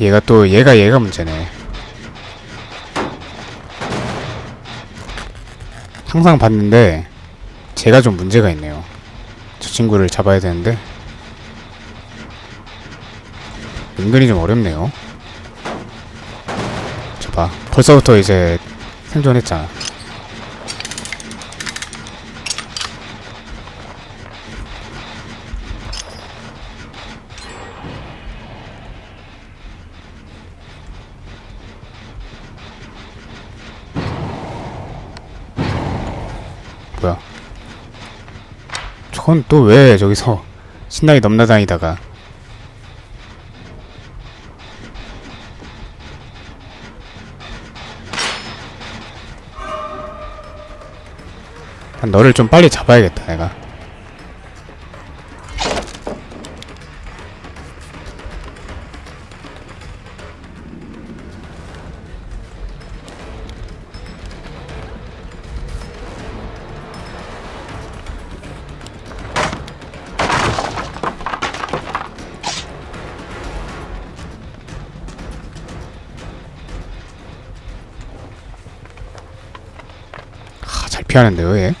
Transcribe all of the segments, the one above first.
얘가 또 얘가 얘가 문제네. 항상 봤는데 제가 좀 문제가 있네요. 저 친구를 잡아야 되는데 은근히 좀 어렵네요. 저 봐 벌써부터 이제 생존했잖아. 뭐야? 저건 또 왜 저기서 신나게 넘나다니다가. 난 너를 좀 빨리 잡아야겠다 내가 아, 잘 피하는데요 얘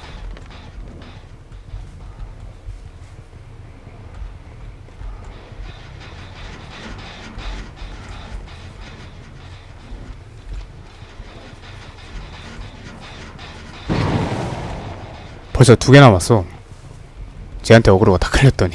벌써 두 개 남았어. 쟤한테 어그로가 다 걸렸더니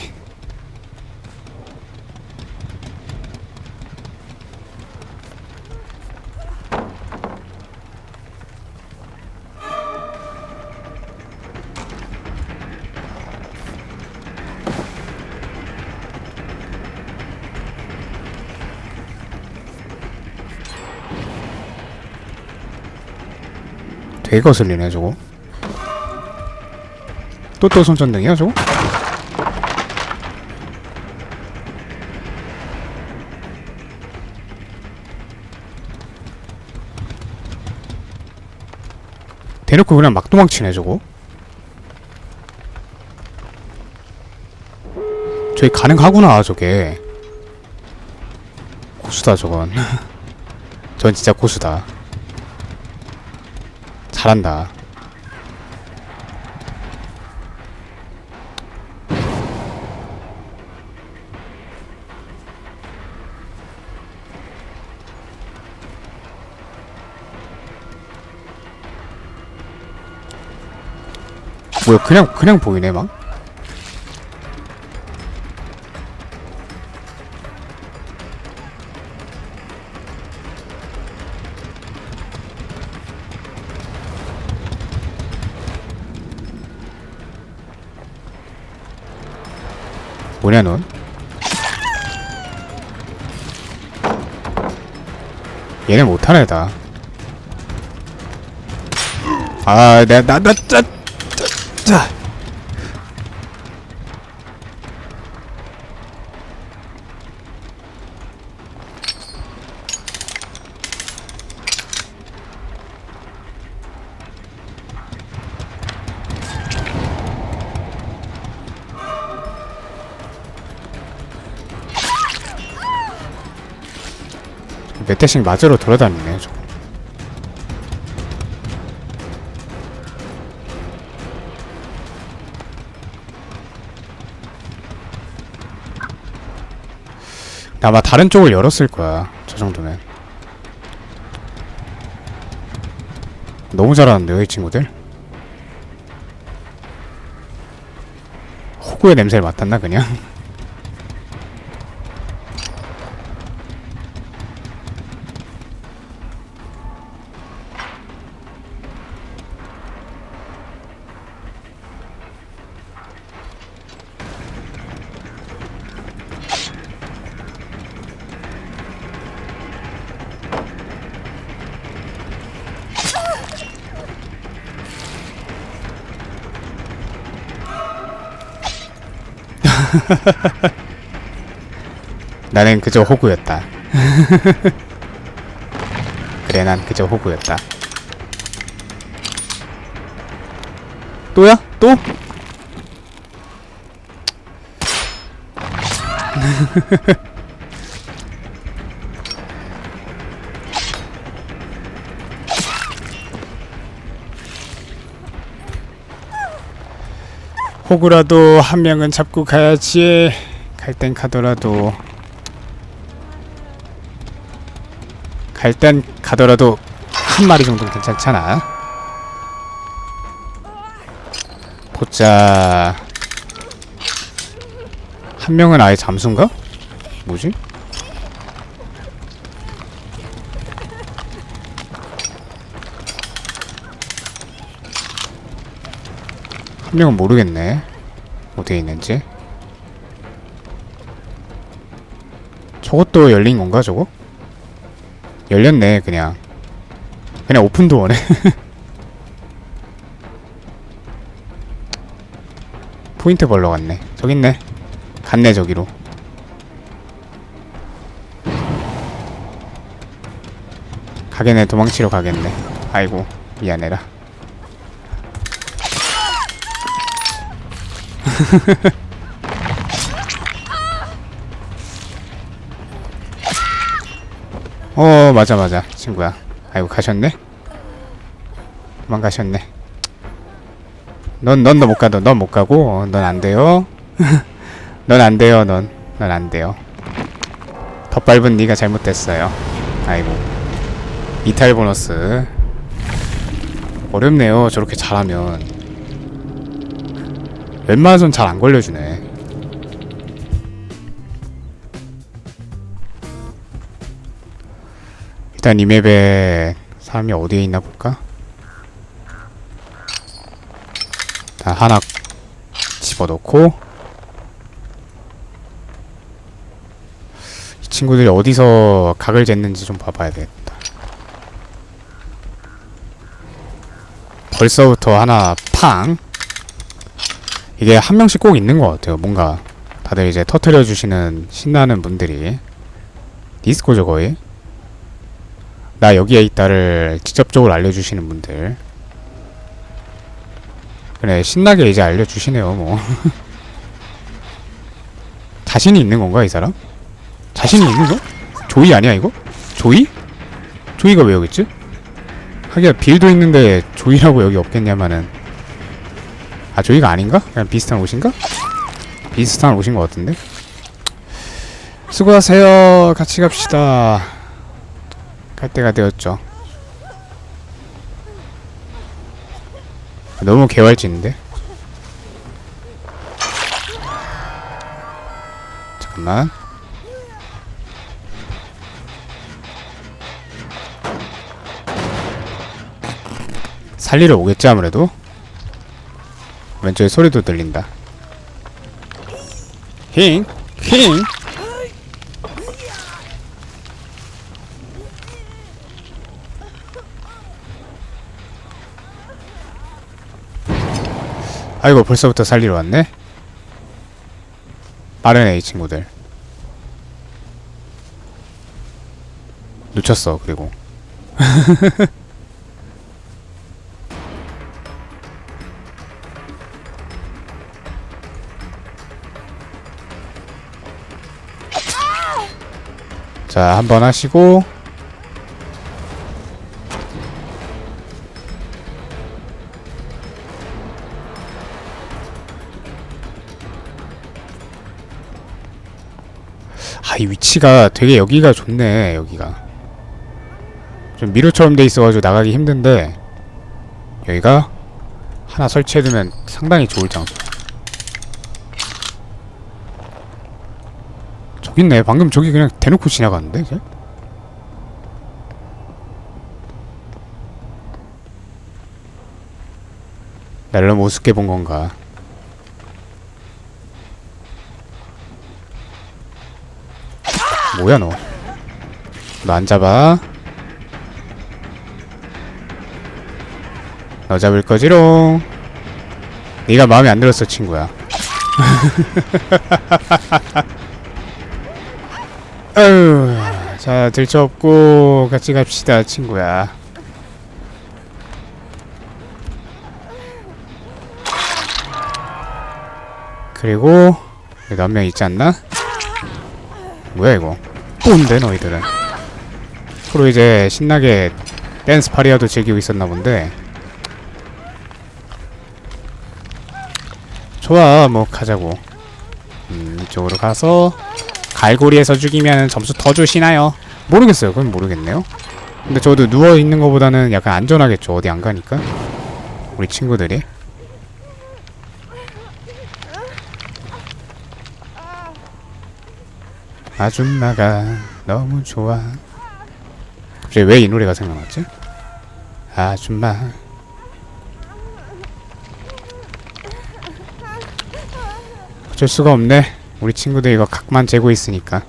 되게 거슬리네 저거. 또 또 손전등이야 저거? 대놓고 그냥 막 도망치네 저거. 저기 가능하구나 저게. 고수다 저건. 전 진짜 고수다 잘한다. 뭐야 그냥 그냥 보이네 막 얘네 못하네 다. 아, 내가 나나 짜, 짜, 짜. 몇 대씩 맞으러 돌아다니네 저거. 아마 다른 쪽을 열었을 거야 저 정도면. 너무 잘하는데요 이 친구들? 호구의 냄새를 맡았나 그냥 나는 그저 호구였다. 그래, 난 그저 호구였다. 또야? 또? 호구라도 한 명은 잡고 가야지. 갈 땐 가더라도 갈 땐 가더라도 한 마리 정도는 괜찮잖아. 보자. 한 명은 아예 잠수인가? 뭐지? 한 명은 모르겠네. 어디에 있는지. 저것도 열린 건가, 저거? 열렸네, 그냥. 그냥 오픈 도어네. 포인트 벌러 갔네. 저기 있네. 갔네, 저기로. 가겠네, 도망치러 가겠네. 아이고, 미안해라. 어 맞아 맞아. 친구야. 아이고 가셨네. 도망가셨네. 넌넌너못 가도 넌 못 가고 넌 안 돼요. 넌 안 돼요 넌. 넌 안 돼요. 덧밟은 네가 잘못됐어요. 아이고. 이탈 보너스. 어렵네요 저렇게 잘하면 웬만해선 잘 안 걸려주네. 일단 이 맵에 사람이 어디에 있나 볼까? 일단 하나 집어넣고 이 친구들이 어디서 각을 쟀는지 좀 봐봐야 되겠다. 벌써부터 하나 팡 이게 한 명씩 꼭 있는 것 같아요 뭔가 다들 이제 터트려 주시는 신나는 분들이 디스코죠 거의 나 여기에 있다를 직접적으로 알려주시는 분들 그래 신나게 이제 알려주시네요 뭐 자신이 있는 건가 이 사람? 자신이 있는 거? 조이 아니야 이거? 조이? 조이가 왜 여기 있지? 하기야 빌도 있는데 조이라고 여기 없겠냐마는 아 조이가 아닌가? 그냥 비슷한 옷인가? 비슷한 옷인 것 같은데 수고하세요 같이 갑시다 갈 때가 되었죠. 너무 개활진인데? 잠깐만. 살리러 오겠지 아무래도. 왼쪽에 소리도 들린다. 힝, 힝. 아이고 벌써부터 살리러 왔네 빠르네 이 친구들 놓쳤어 그리고 자 한 번 하시고 아, 이 위치가 되게 여기가 좋네, 여기가. 좀 미로처럼 돼 있어가지고 나가기 힘든데, 여기가 하나 설치해두면 상당히 좋을 장소. 저기 있네. 방금 저기 그냥 대놓고 지나갔는데, 이제? 날 너무 우습게 본 건가. 뭐야 너? 너 안 잡아? 너 잡을 거지롱. 네가 마음에 안 들었어 친구야. 아유, 자 들쳐 없고 같이 갑시다 친구야. 그리고 여기 한명 있지 않나? 뭐야 이거 또인데 너희들은 서로 이제 신나게 댄스 파리아도 즐기고 있었나 본데 좋아 뭐 가자고 음 이쪽으로 가서 갈고리에서 죽이면 점수 더 주시나요? 모르겠어요. 그건 모르겠네요. 근데 저도 누워있는 것보다는 약간 안전하겠죠. 어디 안 가니까. 우리 친구들이. 아줌마가 너무 좋아. 갑자기 왜 이 노래가 생각났지? 아줌마. 어쩔 수가 없네 우리 친구들 이거 각만 재고 있으니까.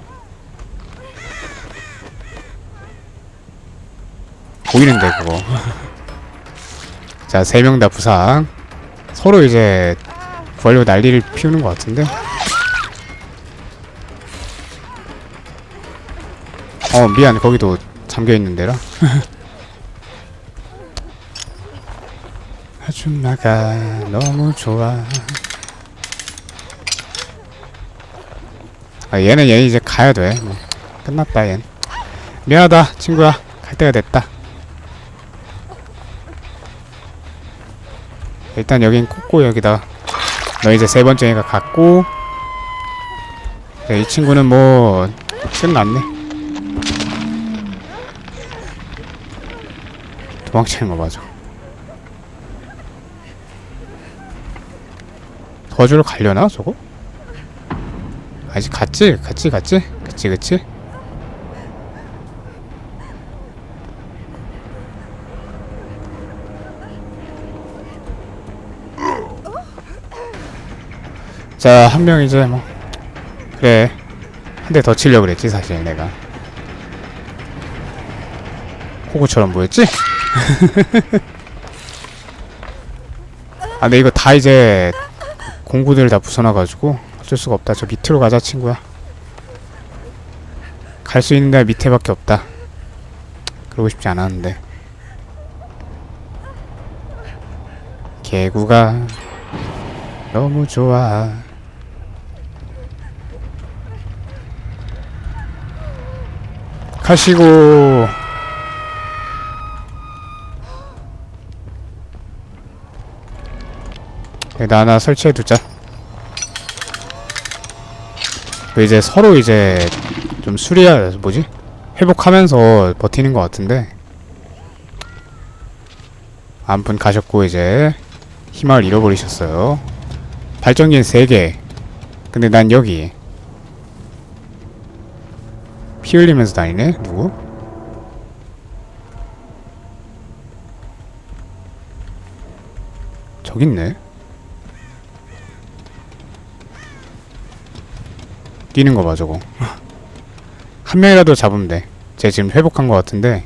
보이는데 그거. 자 세 명 다 부상. 서로 이제 구하려고 난리를 피우는 것 같은데? 어 미안. 거기도 잠겨있는 데라. 아줌마가 너무 좋아 아 얘는 얘 이제 가야 돼. 뭐. 끝났다 얜 미안하다 친구야. 갈 때가 됐다. 일단 여긴 꽂고 여기다. 너 이제 세 번째 애가 갔고 네, 이 친구는 뭐 끝났네. 도망치는 거 맞아. 도와주러 가려나 저거? 아직 갔지? 갔지 갔지? 그치 그치? 자, 한 명 이제 뭐 그래 한 대 더 치려고 그랬지 사실 내가 호구처럼 보였지? 아 근데 이거 다 이제 공구들 다 부숴놔가지고 어쩔 수가 없다. 저 밑으로 가자 친구야. 갈 수 있는 데가 밑에밖에 없다. 그러고 싶지 않았는데. 개구가 너무 좋아. 가시고. 여기다 하나 설치해 두자 이제 서로 이제 좀 수리야 뭐지? 회복하면서 버티는 것 같은데. 아무튼 가셨고 이제 희망을 잃어버리셨어요. 발전기는 3개. 근데 난 여기 피 흘리면서 다니네? 누구? 저기 있네 뛰는 거 봐 저거. 한 명이라도 잡으면 돼쟤 지금 회복한 거 같은데.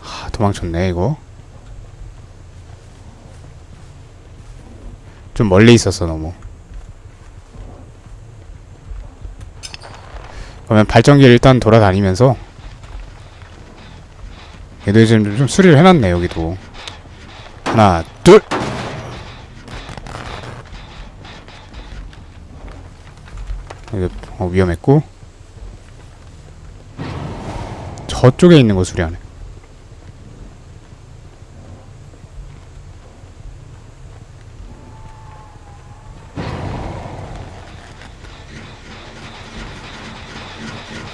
하, 도망쳤네 이거. 좀 멀리 있었어 너무. 그러면 발전기를 일단 돌아다니면서 얘도 지금 좀 수리를 해놨네 여기도 하나 둘. 이거 어, 위험했고. 저쪽에 있는 거 수리하네.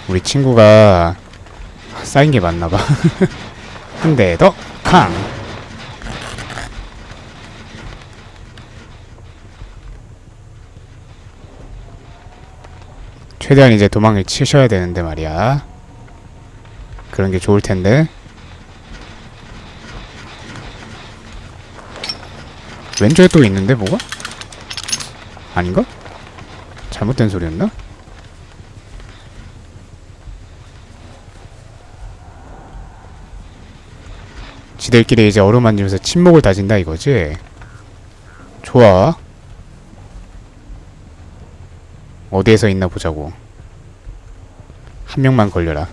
우리 친구가 쌓인 게 맞나 봐. 한 대 더 캉 최대한 이제 도망을 치셔야 되는데 말이야. 그런 게 좋을 텐데. 왼쪽에 또 있는데 뭐가? 아닌가? 잘못된 소리였나? 지들끼리 이제 어루만지면서 침묵을 다진다 이거지? 좋아. 어디에서 있나 보자고. 한 명만 걸려라.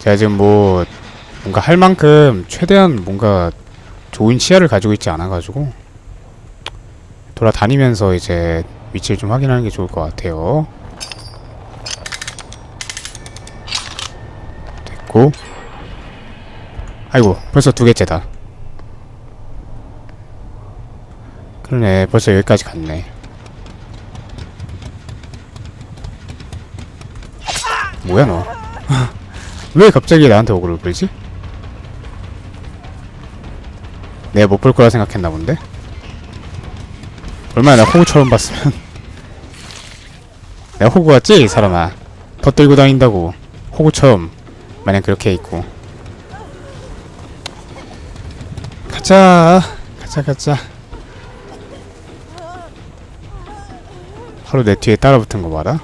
제가 지금 뭐 뭔가 할 만큼 최대한 뭔가 좋은 시야를 가지고 있지 않아가지고 돌아다니면서 이제 위치를 좀 확인하는 게 좋을 것 같아요. 됐고 아이고 벌써 두 개째다. 그러네 벌써 여기까지 갔네. 뭐야 너? 왜 갑자기 나한테 오그를 끌지? 내가 못 볼 거라 생각했나 본데? 얼마나 나 호구 처음 봤으면 내가 호구 같지 이 사람아 더 들고 다닌다고 호구 처음 마냥 그렇게 있고 가자 가자 가자 바로 내 뒤에 따라붙은 거 봐라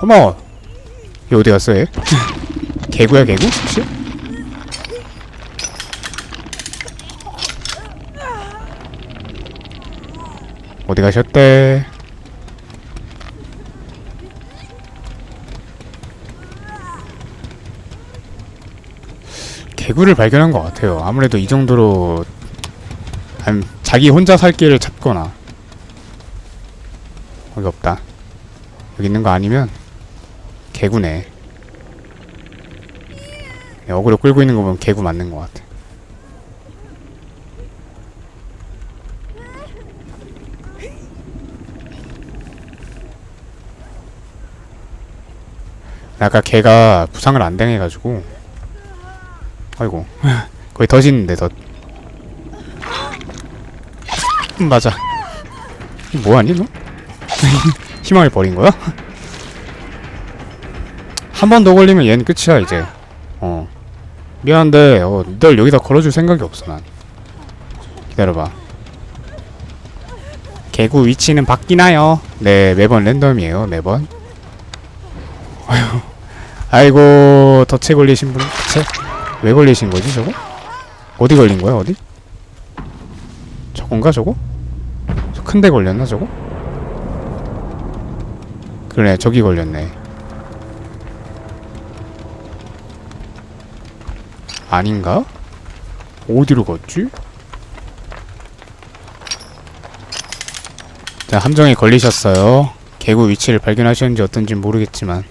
어머 얘 어디 갔어 얘? 개구야 개구? 혹시? 어디 가셨대? 개구를 발견한 것 같아요. 아무래도 이 정도로 아니, 자기 혼자 살 길을 찾거나 여기 없다. 여기 있는 거 아니면 개구네. 네, 어그로 끌고 있는 거 보면 개구 맞는 것 같아. 아까 걔가 부상을 안 당해가지고 아이고. 거의 덫있는데 덫 음, 맞아. 뭐하니 너? 희망을 버린 거야? 한 번 더 걸리면 얘는 끝이야 이제. 어. 미안한데 어, 널 여기다 걸어줄 생각이 없어 난. 기다려봐. 개구 위치는 바뀌나요? 네 매번 랜덤이에요 매번. 아이고 덫에 걸리신 분 덫에 왜 걸리신 거지 저거? 어디 걸린 거야 어디? 저건가 저거? 저 큰데 걸렸나 저거? 그래 저기 걸렸네 아닌가? 어디로 갔지? 자 함정에 걸리셨어요 개구 위치를 발견하셨는지 어떤지 모르겠지만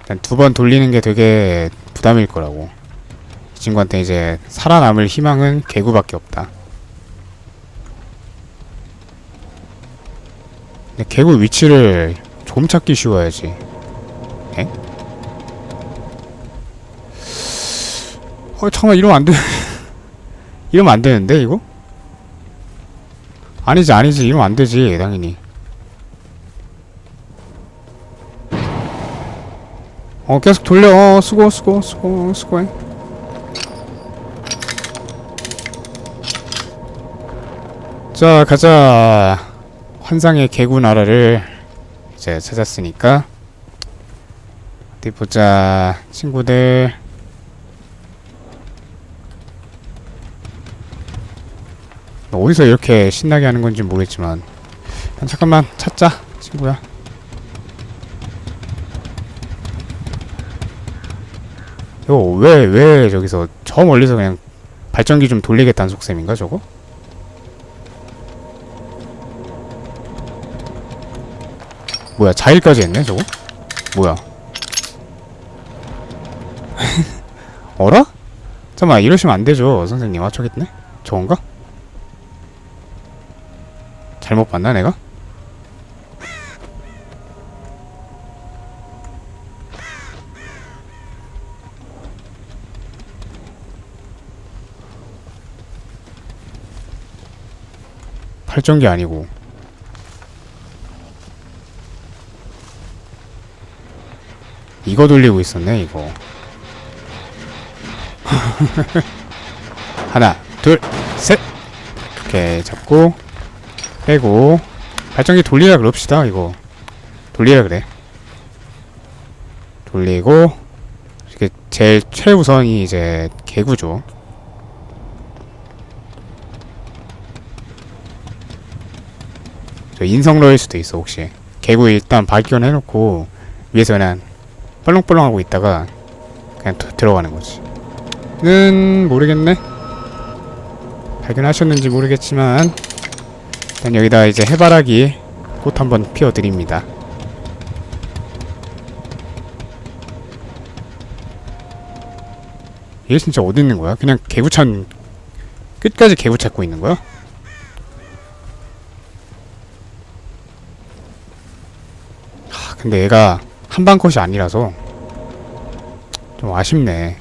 일단 두 번 돌리는 게 되게 부담일 거라고 이 친구한테 이제 살아남을 희망은 개구밖에 없다. 근데 개구 위치를 좀 찾기 쉬워야지. 에? 어 잠깐만 이러면 안 돼. 이러면 안 되는데 이거? 아니지 아니지. 이러면 안 되지 당연히. 어 계속 돌려. 어 수고 수고 수고 수고해 자 가자. 환상의 개구 나라를 이제 찾았으니까 어디 보자 친구들. 어디서 이렇게 신나게 하는 건지 모르겠지만. 일단 잠깐만 찾자 친구야. 이거 왜 왜 저기서 저 멀리서 그냥 발전기 좀 돌리겠다는 속셈인가 저거? 뭐야 자일까지 했네 저거? 뭐야 어라? 잠깐만 이러시면 안 되죠 선생님 아 있네 저건가? 잘못 봤나 내가? 발전기 아니고 이거 돌리고 있었네 이거. 하나 둘셋. 이렇게 잡고 빼고. 발전기 돌리라 그럽시다 이거. 돌리라 그래. 돌리고 이게 제일 최우선이 이제 개구죠. 저 인성러일 수도 있어 혹시. 개구 일단 발견해놓고 위에서 그냥 뻘렁뻘렁하고 있다가 그냥 더- 들어가는 거지. 는 모르겠네. 발견하셨는지 모르겠지만 일단 여기다 이제 해바라기 꽃 한번 피워드립니다. 얘 진짜 어디 있는 거야? 그냥 개구찬 끝까지 개구 찾고 있는 거야? 하, 근데 얘가 한방 컷이 아니라서 좀 아쉽네.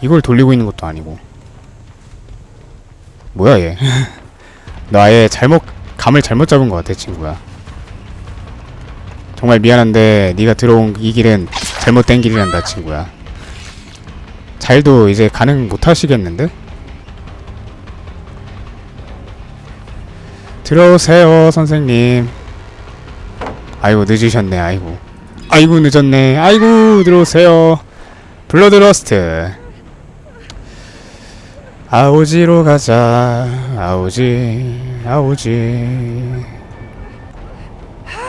이걸 돌리고 있는 것도 아니고. 뭐야 얘? 너 아예 잘못 감을 잘못 잡은 것 같아 친구야. 정말 미안한데 네가 들어온 이 길은 잘못된 길이란다 친구야. 잘도 이제 가능 못 하시겠는데? 들어오세요 선생님. 아이고 늦으셨네 아이고. 아이고 늦었네 아이고 들어오세요. 블러드러스트. 아오지로 가자 아오지 아오지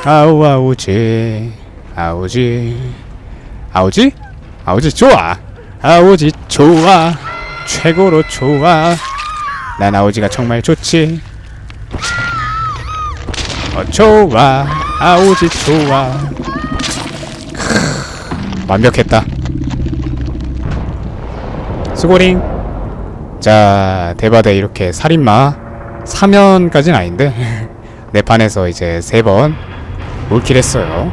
아우 아오지 아오지 아오지 아오지 좋아 아오지 좋아. 최고로 좋아. 난 아오지가 정말 좋지. 어 좋아. 아오지 좋아. 크, 완벽했다. 수고링. 자 대바대 이렇게 살인마 3연까지는 아닌데 내 판에서 이제 세 번. 올킬 했어요